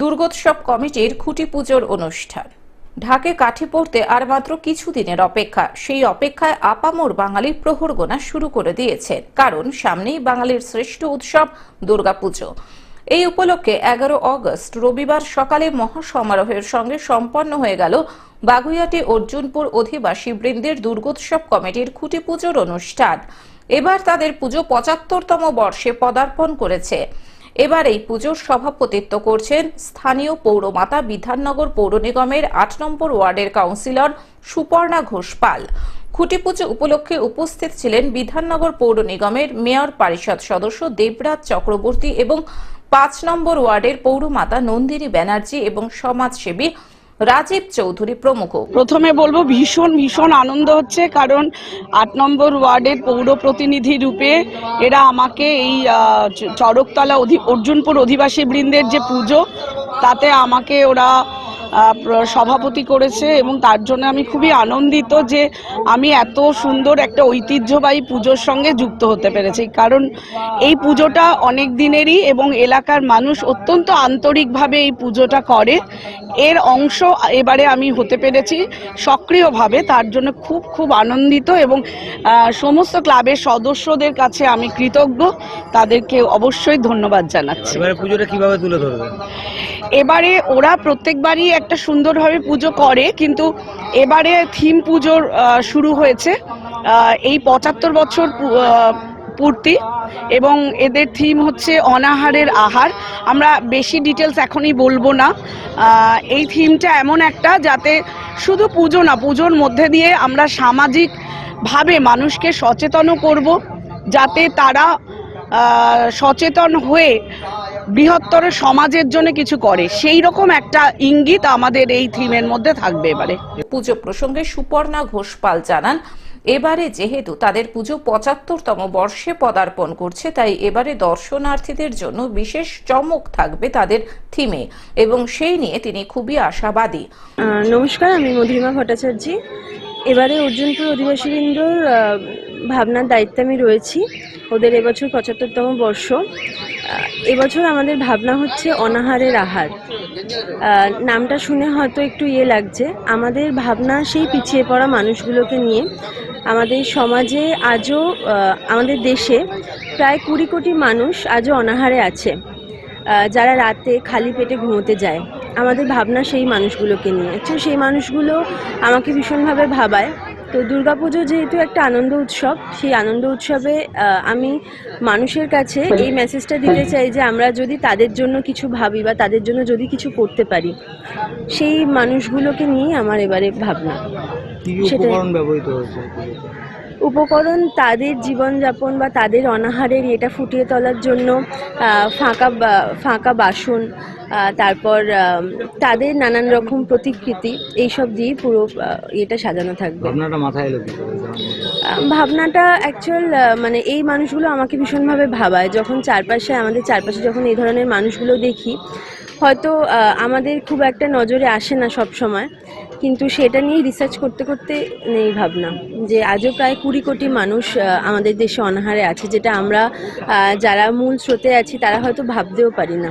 দুর্গোৎসব কমিটির খুঁটি পুজোর অনুষ্ঠান। ঢাকে কাঠি পড়তে আর মাত্র কিছুদিনের অপেক্ষা, সেই অপেক্ষায় আপামোর বাঙালির প্রহর গোনা শুরু করে দিয়েছেন। কারণ সামনেই বাঙালির শ্রেষ্ঠ উৎসব দুর্গাপুজো। এই উপলক্ষে এগারো অগস্ট, রবিবার সকালে মহাসমারোহের সঙ্গে সম্পন্ন হয়ে গেল বাগুইয়াটি অর্জুনপুর অধিবাসী বৃন্দের দুর্গোৎসব কমিটির খুঁটি পুজোর অনুষ্ঠান। এবার তাদের পুজো পঁচাত্তরতম বর্ষে পদার্পণ করেছে। এবার এই পুজোর সভাপতিত্ব করছেন স্থানীয় পৌরমাতা বিধাননগর পৌর নিগমের আট নম্বর ওয়ার্ডের কাউন্সিলর সুপর্ণা ঘোষ পাল। খুঁটি পুজো উপলক্ষে উপস্থিত ছিলেন বিধাননগর পৌর নিগমের মেয়র পরিষদ সদস্য দেবরাজ চক্রবর্তী এবং পাঁচ নম্বর ওয়ার্ডের পৌরমাতা নন্দিনী ব্যানার্জি এবং সমাজসেবী রাজীব চৌধুরী প্রমুখ। প্রথমে বলব, ভীষণ ভীষণ আনন্দ হচ্ছে, কারণ আট নম্বর ওয়ার্ডের পৌর প্রতিনিধি রূপে এরা আমাকে এই চরকতলা অর্জুনপুর অধিবাসী বৃন্দের যে পুজো, তাতে আমাকে ওরা সভাপতি করেছে এবং তার জন্য আমি খুবই আনন্দিত যে আমি এত সুন্দর একটা ঐতিহ্যবাহী পুজোর সঙ্গে যুক্ত হতে পেরেছি। কারণ এই পুজোটা অনেক দিনেরই এবং এলাকার মানুষ অত্যন্ত আন্তরিকভাবে এই পুজোটা করে। এর অংশ এবারে আমি হতে পেরেছি সক্রিয়ভাবে, তার জন্য খুব খুব আনন্দিত এবং সমস্ত ক্লাবের সদস্যদের কাছে আমি কৃতজ্ঞ। তাদেরকে অবশ্যই ধন্যবাদ জানাচ্ছি। পুজোটা কীভাবে তুলে ধরবে? এবারে ওরা প্রত্যেকবারই একটা সুন্দরভাবে পুজো করে, কিন্তু এবারে থিম পুজোর শুরু হয়েছে এই পঁচাত্তর বছর পূর্তি এবং এদের থিম হচ্ছে অনাহারের আহার। আমরা বেশি ডিটেলস এখনই বলব না। এই থিমটা এমন একটা যাতে শুধু পুজো না, পুজোর মধ্যে দিয়ে আমরা সামাজিকভাবে মানুষকে সচেতনও করব, যাতে তারা সচেতন হয়ে বৃহত্তর সমাজের জন্য কিছু করে। সেই রকম একটা ইঙ্গিত আমাদের এই থিমের মধ্যে থাকবে এবারে। পুজো প্রসঙ্গে সুপর্ণা ঘোষপাল জানান এবারে যেহেতু তাদের পুজো পঁচাত্তরতম বর্ষে পদার্পণ করছে তাই এবারে দর্শনার্থীদের জন্য বিশেষ চমক থাকবে তাদের থিমে এবং সেই নিয়ে তিনি খুবই আশাবাদী। নমস্কার আমি মধুরিমা ভট্টাচার্য। এবারে অর্জুনপুর অধিবাসীবৃন্দর ভাবনার দায়িত্বে আমি রয়েছি। ওদের এবছর পঁচাত্তরতম বর্ষ। এবছর আমাদের ভাবনা হচ্ছে অনাহারের আহার। নামটা শুনে হয়তো একটু ইয়ে লাগছে। আমাদের ভাবনা সেই পিছিয়ে পড়া মানুষগুলোকে নিয়ে আমাদের সমাজে আজও আমাদের দেশে প্রায় কুড়ি কোটি মানুষ আজও অনাহারে আছে। যারা রাতে খালি পেটে ঘুমোতে যায়। আমাদের ভাবনা সেই মানুষগুলোকে নিয়ে। তো সেই মানুষগুলো আমাকে ভীষণভাবে ভাবায়। তো দুর্গাপুজো যেহেতু একটা আনন্দ উৎসব সেই আনন্দ উৎসবে আমি মানুষের কাছে এই মেসেজটা দিতে চাই যে আমরা যদি তাদের জন্য কিছু ভাবি বা তাদের জন্য যদি কিছু করতে পারি সেই মানুষগুলোকে নিয়ে আমার এবারে ভাবনা। উপকরণ ব্যবহৃত হয়েছে? উপকরণ তাদের জীবনযাপন বা তাদের অনাহারের এটা ফুটিয়ে তোলার জন্য ফাঁকা ফাঁকা বাসন তারপর তাদের নানান রকম প্রতিকৃতি এইসব দিয়ে পুরো এটা সাজানো থাকবে। ভাবনাটা অ্যাকচুয়াল মানে এই মানুষগুলো আমাকে ভীষণভাবে ভাবায়। যখন চারপাশে আমাদের চারপাশে যখন এই ধরনের মানুষগুলো দেখি হয়তো আমাদের খুব একটা নজরে আসে না সব সময় কিন্তু সেটা নিয়ে রিসার্চ করতে করতে নেই ভাবনা। যে আজও প্রায় কুড়ি কোটি মানুষ আমাদের দেশে অনাহারে আছে যেটা আমরা যারা মূল স্রোতে আছি তারা হয়তো ভাবতেও পারি না।